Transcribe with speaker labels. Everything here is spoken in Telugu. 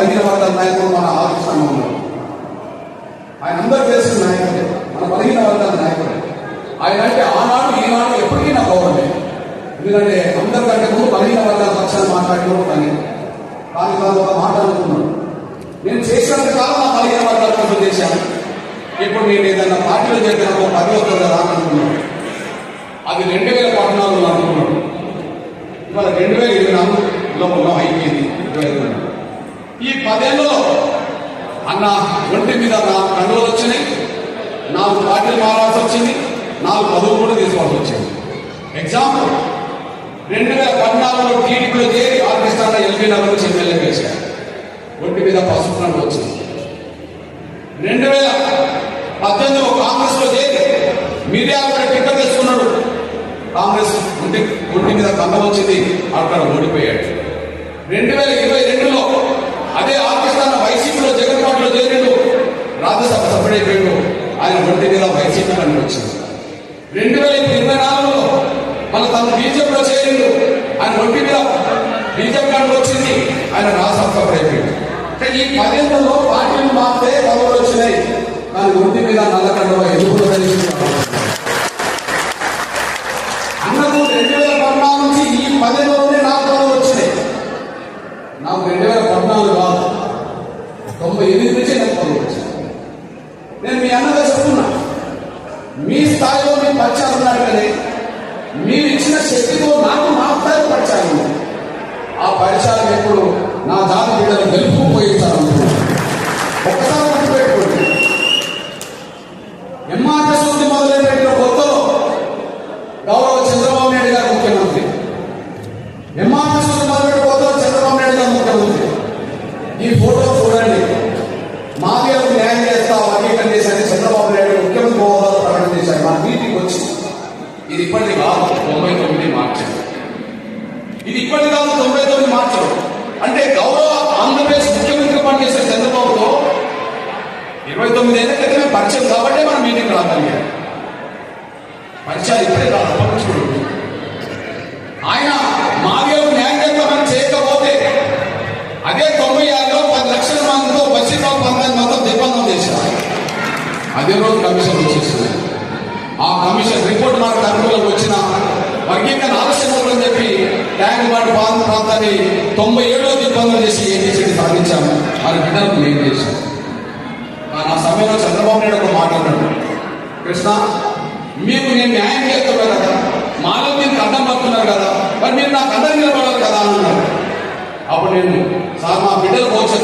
Speaker 1: బలహీన వర్గాల నాయకుడు మన ఆర్థిక సంఘంలో. ఆయన అందరూ చేసిన నాయకుడే మన బలహీన వర్గాల నాయకుడే. ఆయన అంటే ఆనాడు ఈనాడు ఎప్పటికీ నా గౌరవమే. ఎందుకంటే అందరికంటే ముందు బలహీన వర్గాల పక్షాన్ని మాట్లాడినప్పుడు కానీ కానీ వాళ్ళు ఒక మాట అనుకున్నాను నేను చేసినంత కాలం నా బలహీన వర్గాల కోసం చేశాను. ఇప్పుడు నేను ఏదైనా పార్టీలో చేసిన ఒక పది అవుతుంది కదా అని అనుకున్నాను. అది రెండు వేల పద్నాలుగులో అనుకున్నాను. ఇవాళ రెండు వేల ఇరవై నాలుగులో ఉన్నాం అయిపోయింది ఇరవై ఐదు ఈ పదేళ్ళలో అన్న ఒంటి మీద నా కండువలు వచ్చినాయి నాలుగు పార్టీలు మారాల్సి వచ్చింది నాలుగు పదవులు కూడా తీసుకోవాల్సి వచ్చింది. ఎగ్జాంపుల్ రెండు వేల పద్నాలుగులో టీడీపీలో చేరి ఆర్కెస్ట్రా ఎల్బీ నగర్ నుంచి ఎమ్మెల్యే వేశారు ఒంటి మీద పసుపు రంగు వచ్చింది. రెండు వేల పద్దెనిమిదిలో కాంగ్రెస్లో చేరి మీడియా కూడా టికెట్ తెచ్చుకున్నాడు. కాంగ్రెస్ ఒంటి ఒంటి మీద కండ వచ్చింది అక్కడ ఓడిపోయాడు. రెండు వేల ఇరవై రెండులో అదే ఆర్కెస్ట్రా వైసీపీలో జగన్ పార్టీలో చేరిండు రాజ్యసభ సభ్యుడైపోయాడు ఆయన ఒంటి మీద వైసీపీ కంటే వచ్చింది. రెండు వేల ఇరవై నాలుగులో మన తను బీజేపీలో చేరిండు. ఆయన ఒంటి మీద బీజేపీ కంటే వచ్చింది. ఆయన రాజ్యసభ సభ్యుడైపోయాడు అంటే ఈ పదేళ్ళలో పార్టీలు మారితే పదవులు వచ్చినాయి. కానీ ఒంటి మీద నల్లకండ ఎదుగులు అన్నకు రెండు వేల పద్నాలుగు నుంచి ఈ పదేళ్ళలోనే నాకు పదవులు వచ్చినాయి. నాకు రెండు వేల పద్నాలుగు కాదు తొంభై ఎనిమిది నుంచి నాకు పదవులు వచ్చినాయి నేను మీ అన్నగా చెప్తున్నా మీ స్థాయిలో మీ పరిచయాలు ఉన్నారు కానీ మీరు ఇచ్చిన శక్తితో నాకు నా స్థాయిలో పరిచయాలు ఆ పరిచయాలు ఎప్పుడు నా దాని బిడ్డలు గెలుపు పోయించాలనుకున్నాను ఒక్కసారి అంటే గౌరవ ఆంధ్రప్రదేశ్ ముఖ్యమంత్రి పనిచేసే చంద్రబాబుతో ఇరవై తొమ్మిది ఏళ్ళ క్రితమే పరిచయం కాబట్టి మనం మీటింగ్ రాగలిగాం పరిచయాలు ఇప్పుడే కాదు అప్పటి ఆయన మాదేవ్ న్యాయం చేయకపోతే అదే తొంభై ఆరులో పది లక్షల మందితో పశ్చిమ పంతొమ్మిది మొత్తం దిగ్బంధం చేశారు. అదే రోజు కమిషన్ వచ్చేసింది. ఆ కమిషన్ రిపోర్ట్ మనకు ప్రాంత తొంభై ఏడో దిగ్బంధం చేసి ఏం చేసేది సాధించాము మన బిడ్డలకు నేను చేశాను. ఆ సమయంలో చంద్రబాబు నాయుడు ఒక మాట అన్నాడు. కృష్ణ మీకు నేను న్యాయం చేస్తాను కదా. మాలో మీరు కథం పడుతున్నారు కదా. మరి మీరు నా కథ నిలబడాలి కదా అన్నాడు. అప్పుడు నేను సార్ మా బిడ్డలు కోచ్